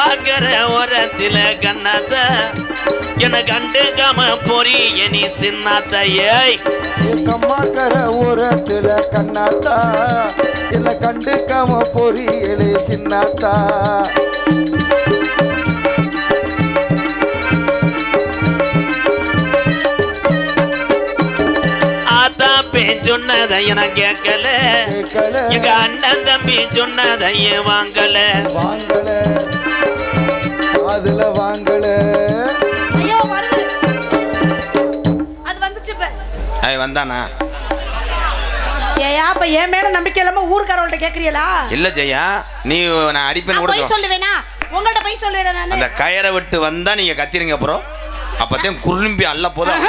கம்மாக்கர ஓரத்தில கண்ணாத்த. என கண்டுக்காம பொறி எனி சின்னாத்த ஏய். கம்மாக்கர ஓரத்துல கண்ணாத்தா. இல்ல கண்டுக்காம பொரியலே சின்னாத்தா. சொன்னதை என கேட்கல. எங்க அண்ணன் தம்பி சொன்னதையும் வாங்கல? வாங்கல. அதுல வாங்கல. ஐயோ வருது. அது வந்துச்சு இப்ப. அவன் வந்தானா? ஏயா அப்ப என் மேல நம்பிக்கை இல்லாம ஊர்க்காரவள்ட்ட கேக்குறீங்களா? இல்ல ஜெயா நீ நான் அடிப்பேன் கூட போய் சொல். சொல்லுவேனா? உங்கள்ட்ட போய் சொல்லுவேனா நானு? அந்த கயரை விட்டு வந்தா நீங்க கத்திருங்க அப்புறம் அப்பத்தையும் குறும்பி அல்ல போதும்.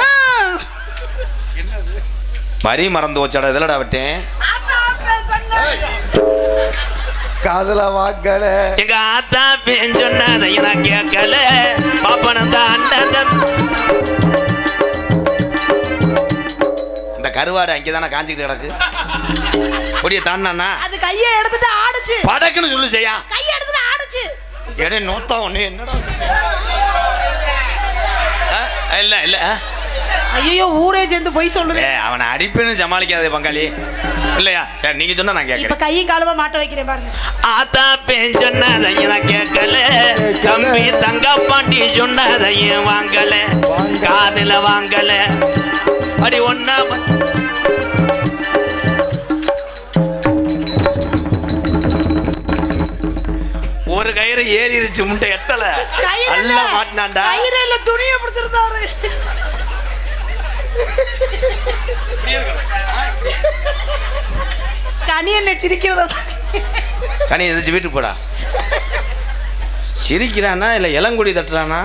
மறி மறந்து வச்சாடா இதெல்லடா விட்டேன். காதுல வாங்கல. எங்க ஆத்தா பேன் சொன்னதை நான் கேட்கல. பாப்பனந்த அண்ணன் தம்பி இந்த கருவாடு அங்கேதானே காஞ்சிக்கிட்டு கிடக்கு? கொடிய தாண்டானா அது கையை எடுத்துட்டு ஆடுச்சு. படக்குன்னு சொல்லு செய்யா கையை எடுத்துட்டு ஆடுச்சு. எடே நோத்தா ஒண்ணு என்னடா ஆ? இல்ல இல்ல? ஐயோ ஊரே சேர்ந்து போய் சொல்லுது. அவனை அடிப்பேன்னு சமாளிக்காதே பங்காளி. இல்லையா? சரி நீங்க சொன்னா நான் இப்ப கேட்கறேன் கையும் காலமா மாட்ட வைக்கிறேன் பாருங்க. ஆத்தா பேன் சொன்னதையும் கேட்கல. தம்பி தங்க பாண்டி சொன்னதையும் வாங்கல? காதுல வாங்கல. அடி ஒன்னா ஒரு கயிறு ஏறிடுச்சு முட்டை எட்டல. அல்ல. மாட்டினாண்டா கயிறு இல்ல துணியை பிடிச்சிருந்தாரு. கனி என்ன சிரிக்கிறத கனி எந்திரிச்சு வீட்டுக்கு போடா. சிரிக்கிறானா இல்லை இளங்குடி தட்டுறானா?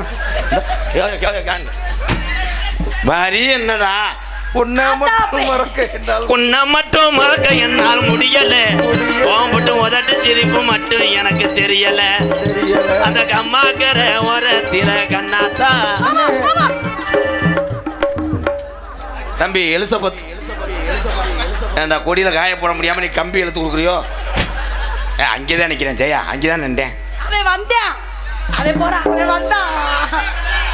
வரி என்னடா? உன்னை மட்டும் மறக்க உன்னை மட்டும் மறக்க என்னால் முடியல. ஓம்பட்டு உதட்டு சிரிப்பு மட்டும் எனக்கு தெரியல. தெரியல. அந்த கம்மாக்கர ஓரத்தில கண்ணாத்தா. தம்பி எலிசபெத் ஏன்டா கொடியில காய போட முடியாம நீ கம்பி எடுத்து கொடுக்குறியோ? ஏ, அங்கேதான் நிக்கிறேன் ஜெயா அங்கேதான் நின்றேன். அவன் வந்தான் அவன் போறான் அவன் வந்தான்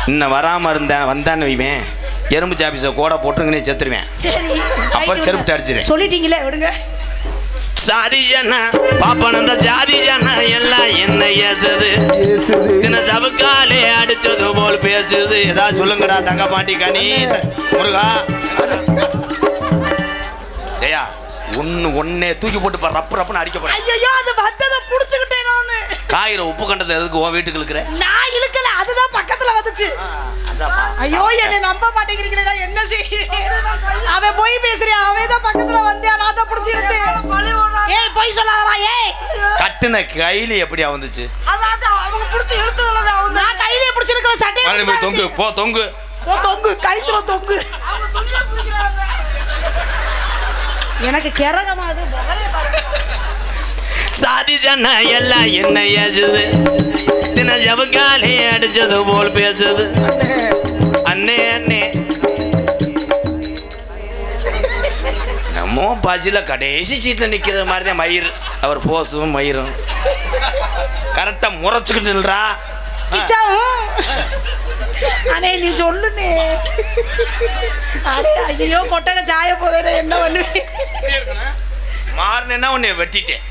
இன்னும் வராம இருந்தேன் வந்தான்னு வைவேன். எறும்பு சாப்பிஸை கூட போட்டுருங்கன்னே செத்துருவேன். சரி. அப்புறம் செருப்பு விடுங்க. அடிச்சிரு. சொல்லிட்டீங்களே விடுங்க. சாதி ஜன பாப்பனந்த ஜாதி ஜன எல்லாம் என்ன ஏசுது. தின சவுக்காலே அடிச்சது போல் பேசுது. ஏதாவது சொல்லுங்கடா தங்க பாட்டி கனி முருகா. ஒன்னு ஒன்னே தூக்கி போட்டு ரப்பு ரப்புன்னு அடிக்க போறேன். ஐயோ அது வந்ததை புடிச்சுக்கிட்டேன் நானு. காயில உப்பு கண்டதை எதுக்கு உன் வீட்டுக்கு இருக்கிற நான் இழுக்கல அதுதான் பக்கத்துல வந்துச்சு. ஐயோ என்னை நம்ப மாட்டேங்கிறீங்களே என்ன செய்ய அவன் போய் பேசுறேன் அவன் தான் பக்கத்துல வந்தேன் நான் தான் புடிச்சு ஏய் போய் சொல்லாதடா ஏய். கட்டுன கைலி எப்படி வந்துச்சு? அதான் அவங்க புடிச்சு இழுத்ததுல நான் கையிலே புடிச்சு இழுக்கிற மறுபடியும் போய் தொங்கு போ தொங்கு. ஓ தொங்கு கைத்துல தொங்கு. எனக்கு கிறகமா சாதி ஜன எல்லாம் என்ன ஏசுது தின ஜவுக்காலே அடிச்சது போல் பேசுது. அண்ணே அண்ணே. நம்ம பசியில் கடைசி சீட்டில் நிற்கிற மாதிரி தான் மயிர் அவர் போசும் மயிரும். கரெக்டாக முறைச்சிக்கிட்டு நில்றா. கிச்சா அண்ணே நீ சொல்லுனே அடே ஐயோ கொட்டக சாய போதே என்ன பண்ணுவேன் மாறினா உன்னை வெட்டிட்டேன்.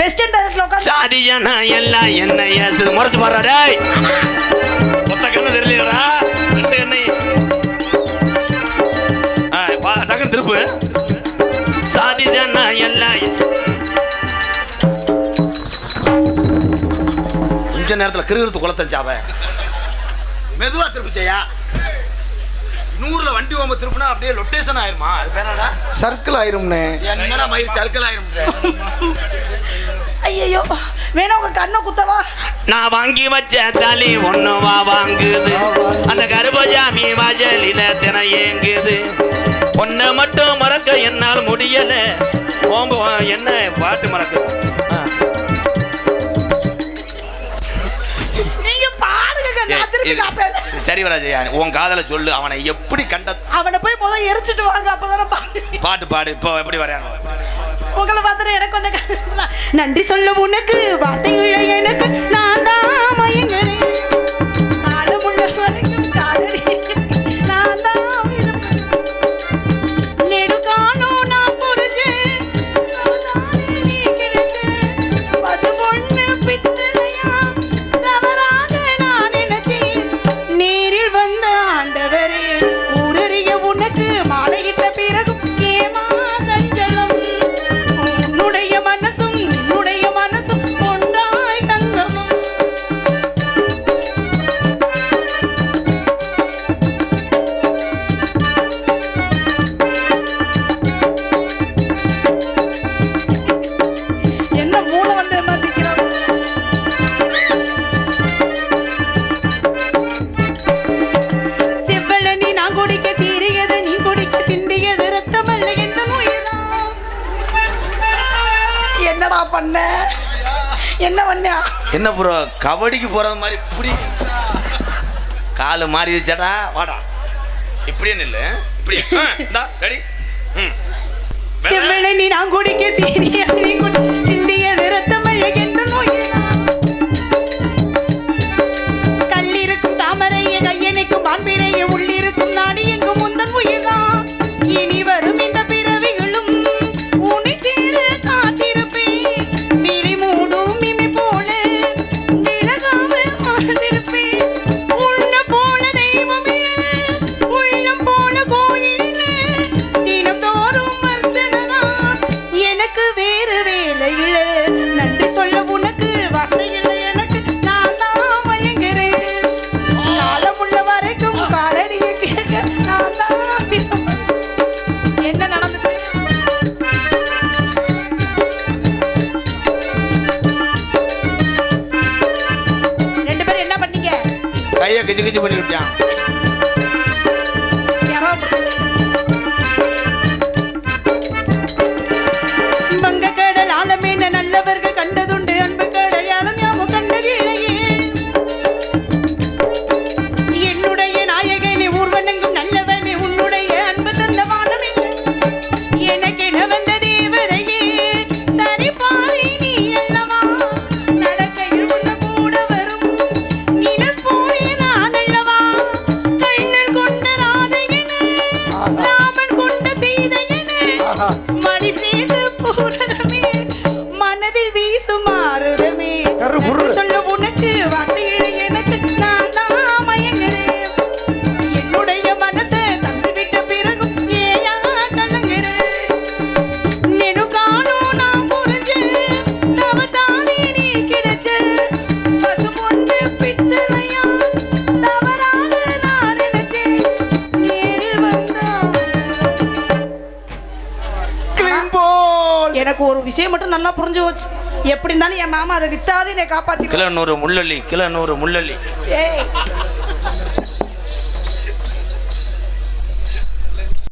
வெஸ்டர்ன் டைரக்ட்ல உட்காந்து சாதி ஜன எல்லாம் என்ன ஏசுது முறைச்சு பாடுறா டேய். மொத்த கண்ணு தெரியலடா ரெண்டு கண்ணு. ஆ டக்குன்னு திருப்பு. கொஞ்ச நேரத்தில் கிருகிருத்து குளத்தஞ்சாவ. மெதுவா திருப்பு செய்யா நூறுல வண்டி ஓம்ப திருப்புனா அப்படியே லொட்டேஷன் ஆயிருமா? அது பேரடா சர்க்கிள் ஆயிரும்னே. என்னடா மயிர் சர்க்கிள் ஆயிரும் ஐயோ வேணா உங்க கண்ணை குத்தவா? நான் வாங்கி வச்ச தலி ஒண்ணு வா வாங்குது. அந்த கருபஜாமி வாசலில தின ஏங்குது. ஒன்ன மட்டும் மறக்க என்னால் முடியல. ஓம்பு என்ன பாட்டு மறக்கு சரி வராஜயா உன் காதல சொல்லு அவனை எப்படி கண்ட அவனை போய் முதல்ல எரிச்சிட்டு வாங்க அப்பதானே பாடு. பாட்டு பாடு இப்போ எப்படி வரையாங்க உங்களை பார்த்துட்டு எனக்கு வந்து நன்றி சொல்ல உனக்கு வார்த்தைகள் எனக்கு. என்ன ப்ரோ கபடிக்கு போகிறது மாதிரி பிடி கால் மாறிடுச்சாடா? வாடா. இப்படியே நில்லு. இப்படி ரெடி ம். நீ நான் குடிக்க சரி கிச்சு கிச்சு பண்ணி விட்டான் மீது பூரணமே மனதில் வீசும் ஆறுதமே சொல்லும் உனக்கு எனக்கு ஒரு விஷயம் மட்டும் நல்லா புரிஞ்சு போச்சு. எப்படி இருந்தாலும் என் மாமா அதை வித்தாது என்னை காப்பாற்றி கிலோ நூறு முள்ளலி கிலோ நூறு முள்ளலி ஏய்